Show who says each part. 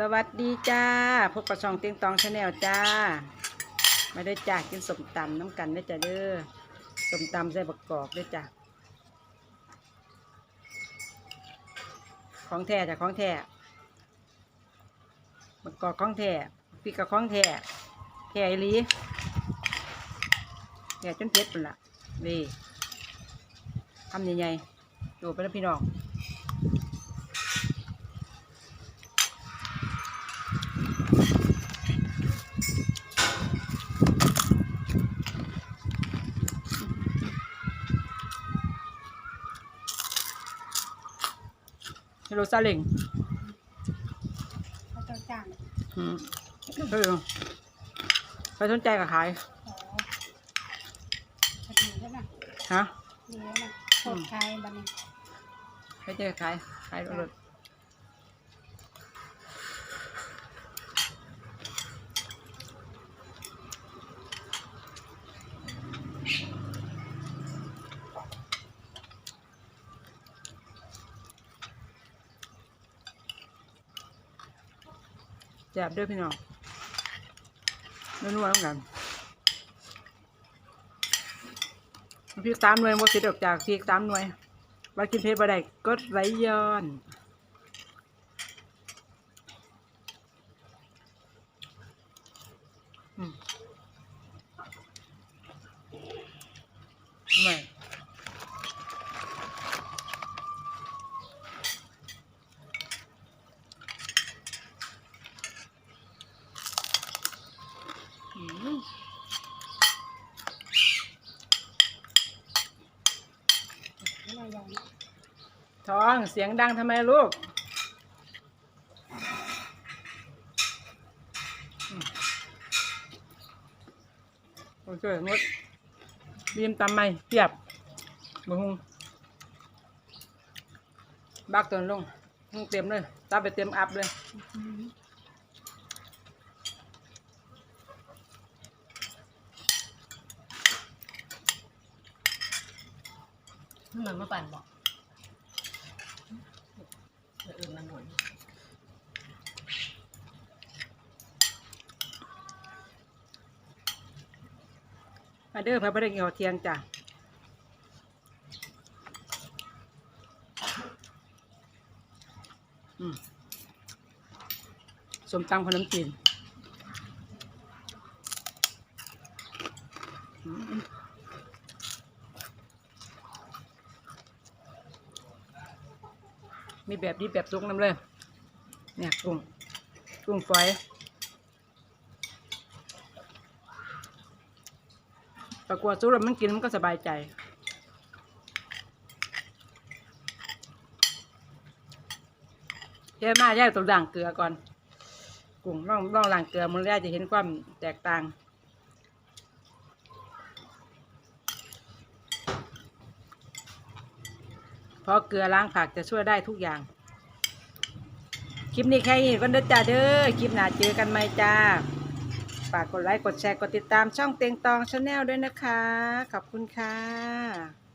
Speaker 1: สวัสดีจ้าพบกับช่องเตียงตองชาแนลจ้า มาได้จ้ากินสมตำน้ำกันได้จ้าเด้อสมตำใส่บักกอกได้จ้าของแท้จ้ะของแท้บักกอกของแท้พี่กับของแท้แท้อีลีแท้จนเผ็ดปุ่นละนี่ทำใหญ่ๆดูไปแล้วพี่น้อง ฮัลโหลซาเล้ง
Speaker 2: เขาจะจ้าง
Speaker 1: อืมเออใครสนใจก็ขาย
Speaker 2: ขอพอดีใช่ไหม
Speaker 1: ฮะ
Speaker 2: ดีแล้วนะโคตรไทยบันนี้
Speaker 1: ใครจะขาย ขายรถ แจบด้วยพี่น้องนัวๆต้องกันพริกสามหน่วยว่าสิดออกจากพริกสามหน่วยว่ากินเพชรบ่ไดก็ไรย้อนอืมไม่อืม
Speaker 2: ไม่น่ายอม
Speaker 1: ท้องเสียงดังทำไมลูกอืมโอเคงดบีมตำไม่เปียบบุ้งบักตัวลงลงเต็มเลยตับไปเต็มอัพเลย
Speaker 3: มือนเมื่อปั่นบอก อื่นมันหมุน
Speaker 1: มาเด้อพระประเดงเหี่ยวเทียงจ้ะสมตังขนมจีน มีแบบดีแบบสุกน้ำเลย เนี่ยกุ้งกุ้งฝอยปรากฏสุกแล้วมันกินมันก็สบายใจแย่มากแย่ต้องล้างเกลือก่อน กุ้งต้องต้องล้างเกลือมันแล้วจะเห็นความแตกต่าง เพราะเกลือล้างผักจะช่วยได้ทุกอย่าง คลิปนี้แค่นี้ก็เด้อจ้าเด้อ คลิปหน้าเจอกันไหมจ้า ฝากกดไลค์ กดแชร์ กดติดตามช่องเตียงตองชาแนลด้วยนะคะ ขอบคุณค่ะ